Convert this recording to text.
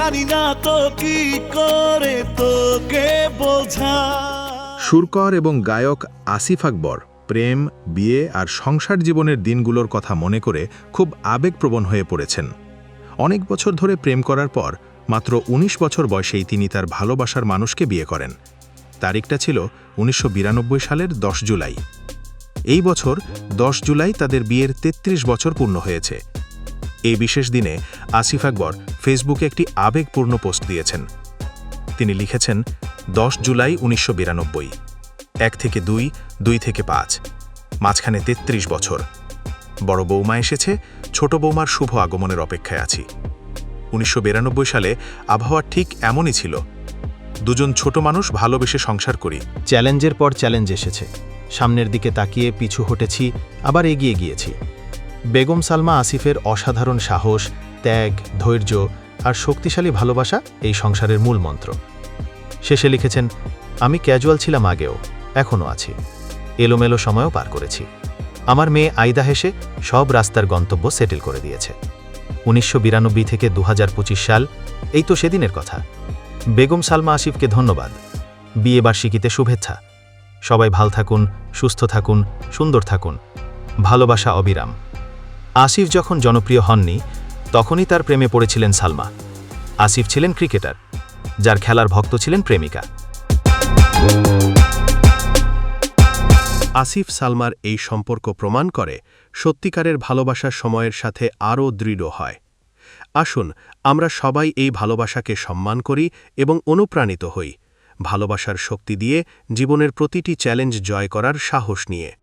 জানি না তো কি করে তোকে বোঝা। সুরকর এবং গায়ক আসিফ আকবর প্রেম, বিয়ে আর সংসার জীবনের দিনগুলোর কথা মনে করে খুব আবেগপ্রবণ হয়ে পড়েছেন। অনেক বছর ধরে প্রেম করার পর মাত্র ১৯ বছর বয়সেই তিনি তার ভালোবাসার মানুষকে বিয়ে করেন। তারিখটা ছিল উনিশশো বিরানব্বই সালের ১০ জুলাই। এই বছর ১০ জুলাই তাদের বিয়ের ৩৩ বছর পূর্ণ হয়েছে। এই বিশেষ দিনে আসিফ আকবর ফেসবুকে একটি আবেগপূর্ণ পোস্ট দিয়েছেন। তিনি লিখেছেন, দশ জুলাই উনিশশো এক থেকে দুই দুই থেকে পাঁচ, মাঝখানে ৩৩ বছর। বড় বৌমা এসেছে, ছোট বৌমার শুভ আগমনের অপেক্ষায় আছি। উনিশশো বিরানব্বই সালে আবহাওয়া ঠিক এমনই ছিল। দুজন ছোট মানুষ ভালোবেসে সংসার করি। চ্যালেঞ্জের পর চ্যালেঞ্জ এসেছে। সামনের দিকে তাকিয়ে পিছু হটেছি, আবার এগিয়ে গিয়েছি। বেগম সালমা আসিফের অসাধারণ সাহস, ত্যাগ, ধৈর্য আর শক্তিশালী ভালোবাসা এই সংসারের মূল মন্ত্র। শেষে লিখেছেন, আমি ক্যাজুয়াল ছিলাম আগেও, এখনও আছি। এলোমেলো সময়ও পার করেছি। আমার মেয়ে আইদা হেসে সব রাস্তার গন্তব্য সেটেল করে দিয়েছে। উনিশশো বিরানব্বই থেকে দু হাজার পঁচিশ সাল, এই তো সেদিনের কথা। বেগম সালমা আসিফকে ধন্যবাদ। বিয়ে বার্ষিকীতে শুভেচ্ছা। সবাই ভালো থাকুন, সুস্থ থাকুন, সুন্দর থাকুন। ভালোবাসা অবিরাম। আসিফ যখন জনপ্রিয় হননি, তখনই তার প্রেমে পড়েছিলেন সালমা। আসিফ ছিলেন ক্রিকেটার, যার খেলার ভক্ত ছিলেন প্রেমিকা। আসিফ সালমার এই সম্পর্ক প্রমাণ করে সত্যিকারের ভালোবাসার সময়ের সাথে আরও দৃঢ় হয়। আসুন, আমরা সবাই এই ভালোবাসাকে সম্মান করি এবং অনুপ্রাণিত হই। ভালোবাসার শক্তি দিয়ে জীবনের প্রতিটি চ্যালেঞ্জ জয় করার সাহস নিয়ে।